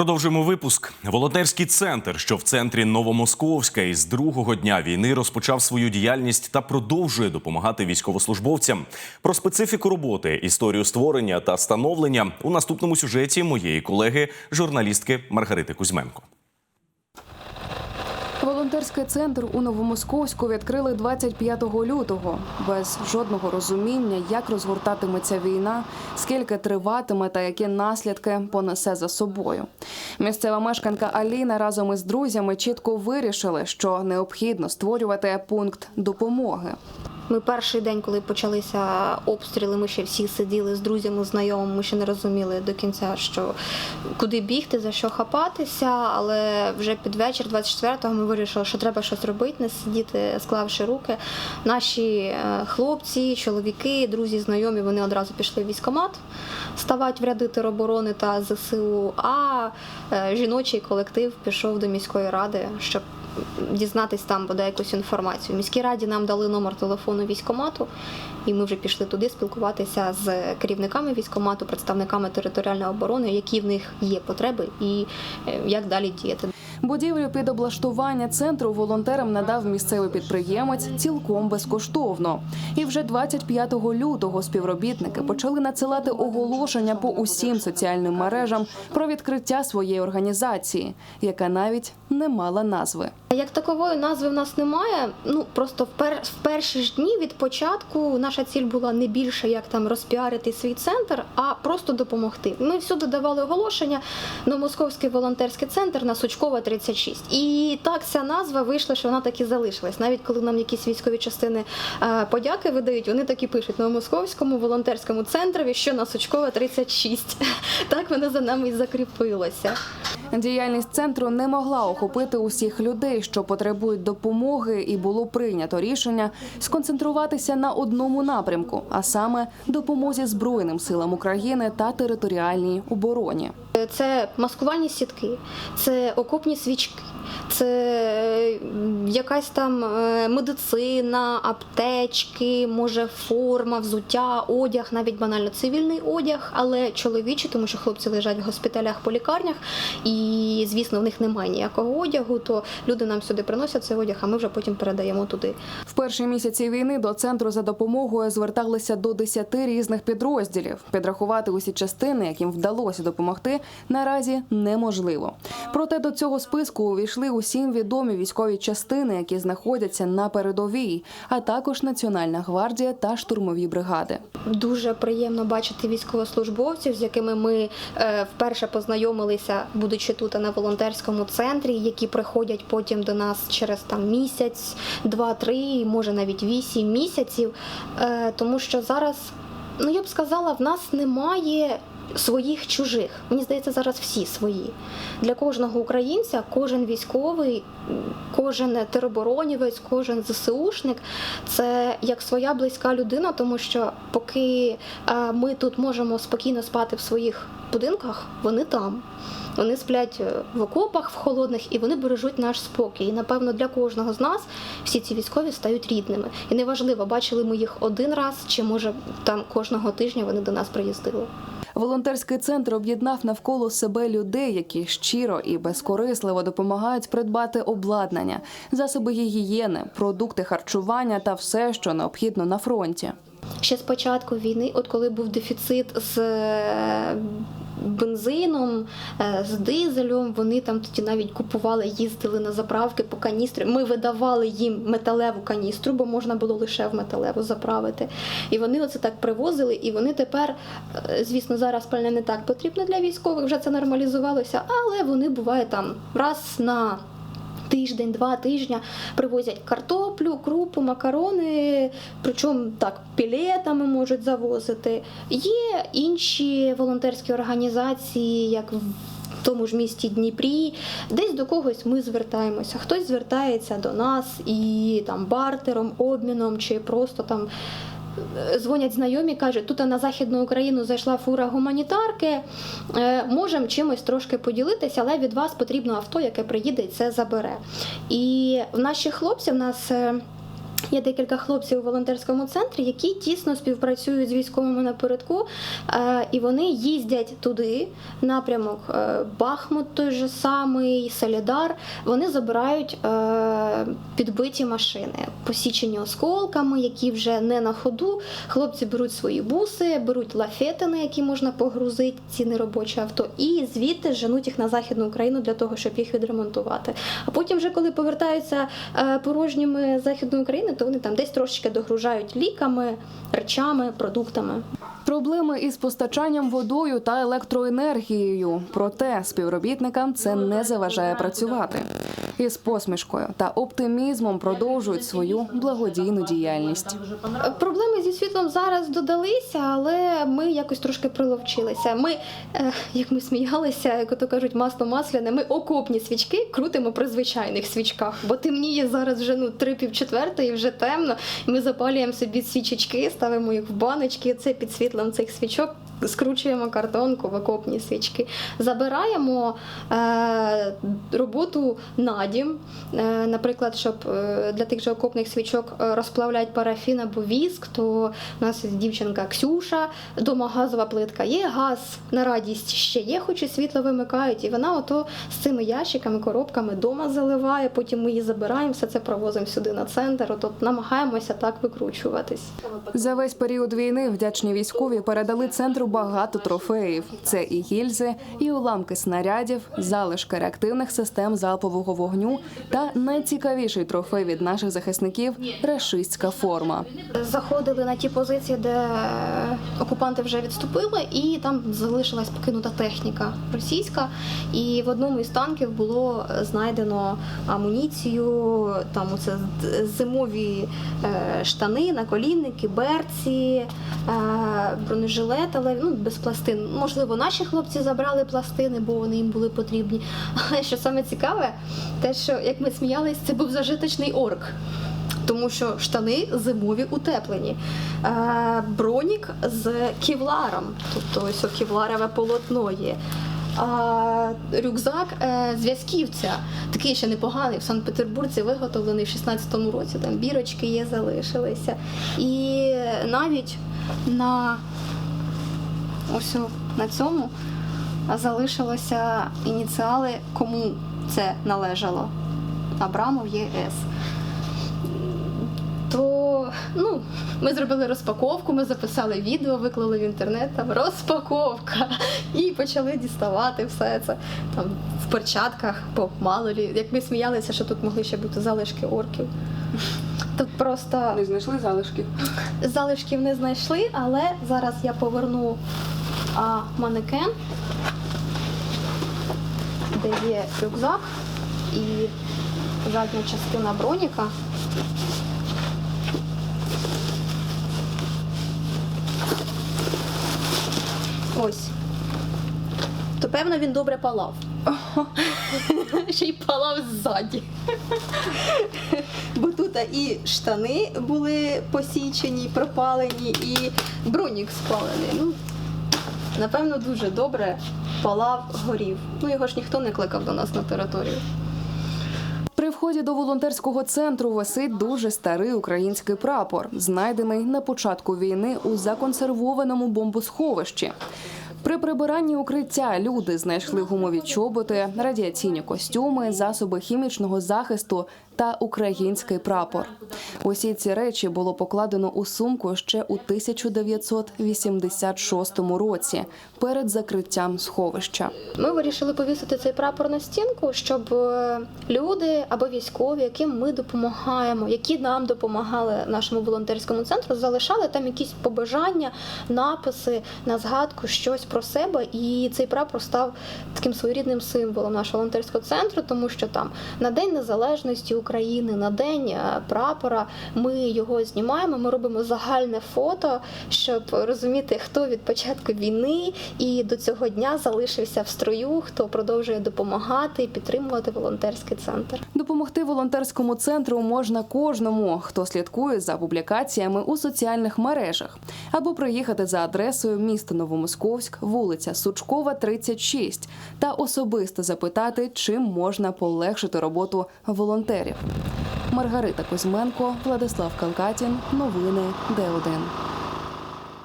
Продовжуємо випуск. Волонтерський центр, що в центрі Новомосковська, із другого дня війни розпочав свою діяльність та продовжує допомагати військовослужбовцям. Про специфіку роботи, історію створення та становлення у наступному сюжеті моєї колеги, журналістки Маргарити Кузьменко. Волонтерський центр у Новомосковську відкрили 25 лютого без жодного розуміння, як розгортатиметься війна, скільки триватиме та які наслідки понесе за собою. Місцева мешканка Аліна разом із друзями чітко вирішили, що необхідно створювати пункт допомоги. Ми перший день, коли почалися обстріли, ми ще всі сиділи з друзями, знайомими, ми ще не розуміли до кінця, що куди бігти, за що хапатися. Але вже під вечір, 24-го, ми вирішили, що треба щось робити, не сидіти, склавши руки. Наші е, хлопці, чоловіки, друзі, знайомі, вони одразу пішли в військкомат ставати в ряди тероборони та ЗСУ. А е, жіночий колектив пішов до міської ради, щоб дізнатись там буде якусь інформацію. В міській раді нам дали номер телефону військкомату, і ми вже пішли туди спілкуватися з керівниками військкомату, представниками територіальної оборони, які в них є потреби і е, як далі діяти. Будівлю під облаштування центру волонтерам надав місцевий підприємець цілком безкоштовно. І вже 25 лютого співробітники почали надсилати оголошення по усім соціальним мережам про відкриття своєї організації, яка навіть не мала назви. Як такової назви в нас немає. Ну просто в, пер, в перші ж дні від початку наша ціль була не більше як там розпіарити свій центр, а просто допомогти. Ми всюди давали оголошення на Московський волонтерський центр на Сучкова 36. І так ця назва вийшла, що вона так і залишилась. Навіть коли нам якісь військові частини е, подяки видають, вони так і пишуть на Московському волонтерському центрові, що на Сучкова 36. Так воно за нами і закріпилося. Діяльність центру не могла охопити усіх людей, що потребують допомоги, і було прийнято рішення сконцентруватися на одному напрямку, а саме допомозі Збройним силам України та територіальній обороні. Це маскувальні сітки, це окопні свічки, це якась там е, медицина, аптечки, може форма, взуття, одяг, навіть банально цивільний одяг, але чоловічий, тому що хлопці лежать в госпіталях по лікарнях, і звісно, в них немає ніякого одягу. То люди нам сюди приносять цей одяг, а ми вже потім передаємо туди. В перші місяці війни до центру за допомогою зверталися до 10 різних підрозділів. Підрахувати усі частини, яким вдалося допомогти, наразі неможливо. Проте до цього списку увійшли усім відомі військові частини, які знаходяться на передовій, а також Національна гвардія та штурмові бригади. Дуже приємно бачити військовослужбовців, з якими ми е, вперше познайомилися, будучи тут на волонтерському центрі, які приходять потім до нас через там місяць, два-три, може навіть вісім місяців. Е, тому що зараз, ну я б сказала, в нас немає. Своїх чужих, мені здається, зараз всі свої. Для кожного українця, кожен військовий, кожен тероборонівець, кожен ЗСУшник це як своя близька людина, тому що поки е, ми тут можемо спокійно спати в своїх будинках, вони там. Вони сплять е, в окопах в холодних і вони бережуть наш спокій. І напевно для кожного з нас всі ці військові стають рідними. І неважливо, бачили ми їх один раз, чи може там кожного тижня вони до нас приїздили. Волонтерський центр об'єднав навколо себе людей, які щиро і безкорисливо допомагають придбати обладнання, засоби гігієни, продукти харчування та все, що необхідно на фронті. Ще з початку війни, от коли був дефіцит з е, бензином, е, з дизелем, вони там тоді навіть купували, їздили на заправки по каністрі. Ми видавали їм металеву каністру, бо можна було лише в металеву заправити. І вони оце так привозили, і вони тепер, е, звісно, зараз пальне не так потрібно для військових, вже це нормалізувалося, але вони буває там раз на тиждень, два тижня привозять картоплю, крупу, макарони, причому так пілетами можуть завозити. Є інші волонтерські організації, як в тому ж місті Дніпрі, десь до когось ми звертаємося. Хтось звертається до нас і там бартером, обміном чи просто там. Е, Дзвонять знайомі, кажуть, тут на Західну Україну зайшла фура гуманітарки, е, можемо чимось трошки поділитися, але від вас потрібно авто, яке приїде і це забере. І в наших хлопців в нас. Є декілька хлопців у волонтерському центрі, які тісно співпрацюють з військовими напередку, е, і вони їздять туди, напрямок е, Бахмут, той же самий Солідар. Вони забирають е, підбиті машини, посічені осколками, які вже не на ходу. Хлопці беруть свої буси, беруть лафети, на які можна погрузити ці неробочі авто, і звідти женуть їх на західну Україну для того, щоб їх відремонтувати. А потім, вже коли повертаються порожніми західної України, то вони там десь трошечки догружають ліками, речами, продуктами. Проблеми із постачанням водою та електроенергією. Проте співробітникам це не заважає працювати. Із посмішкою та оптимізмом продовжують свою благодійну діяльність. Проблеми зі світлом зараз додалися, але ми якось трошки приловчилися. Ми, е, як ми сміялися, як то кажуть, масло масляне, ми окопні свічки крутимо при звичайних свічках, бо темніє зараз вже ну три пів четвертої, вже темно. Ми запалюємо собі свічечки, ставимо їх в баночки. Це під світлом цих свічок. Скручуємо картонку в окопні свічки, забираємо е, роботу на дім, е, наприклад, щоб е, для тих же окопних свічок е, розплавляти парафін або віск, то у нас дівчинка Ксюша, дома газова плитка є, газ на радість ще є, хоч і світло вимикають, і вона ото з цими ящиками, коробками дома заливає, потім ми її забираємо, все це провозимо сюди на центр, ото намагаємося так викручуватись. За весь період війни вдячні військові передали центру багато трофеїв. Це і гільзи, і уламки снарядів, залишки реактивних систем залпового вогню та найцікавіший трофей від наших захисників рашистська форма. Заходили на ті позиції, де окупанти вже відступили, і там залишилась покинута техніка російська. І в одному із танків було знайдено амуніцію, там оце зимові е, штани, наколінники, берці, е, бронежилет, але ну, без пластин. Можливо, наші хлопці забрали пластини, бо вони їм були потрібні. Але що саме цікаве, те, що як ми сміялись, це був зажиточний орк тому що штани зимові утеплені. Е, бронік з кевларом, тобто ось о кевларове полотно є. А рюкзак е, зв'язківця, такий ще непоганий, в Санкт-Петербурзі виготовлений в 16-му році. Там бірочки є, залишилися. І навіть на ось на цьому залишилося ініціали, кому це належало. Абрамов ЄС то ну, ми зробили розпаковку, ми записали відео, виклали в інтернет, там розпаковка. І почали діставати все це там в перчатках, бо мало лі. Як ми сміялися, що тут могли ще бути залишки орків. Тут просто знайшли залишки. залишків не знайшли, але зараз я поверну а, манекен, де є рюкзак і задня частина броніка. Ось. То певно він добре палав. Ще й палав ззаді. Бо тут і штани були посічені, пропалені, і бронік спалений. Ну, напевно, дуже добре палав, горів. Ну, його ж ніхто не кликав до нас на територію. При вході до волонтерського центру висить дуже старий український прапор, знайдений на початку війни у законсервованому бомбосховищі. При прибиранні укриття люди знайшли гумові чоботи, радіаційні костюми, засоби хімічного захисту та український прапор. Усі ці речі було покладено у сумку ще у 1986 році перед закриттям сховища. Ми вирішили повісити цей прапор на стінку, щоб е, люди або військові, яким ми допомагаємо, які нам допомагали нашому волонтерському центру, залишали там якісь побажання, написи на згадку, щось про себе. І цей прапор став таким своєрідним символом нашого волонтерського центру, тому що там на День Незалежності України, на День е, прапора ми його знімаємо. Ми робимо загальне фото, щоб розуміти, хто від початку війни і до цього дня залишився в строю, хто продовжує допомагати і підтримувати волонтерський центр. Допомогти волонтерському центру можна кожному, хто слідкує за публікаціями у соціальних мережах, або приїхати за адресою місто Новомосковськ, вулиця Сучкова, 36, та особисто запитати, чим можна полегшити роботу волонтерів. Маргарита Кузьменко, Владислав Калкатін. Новини Д1.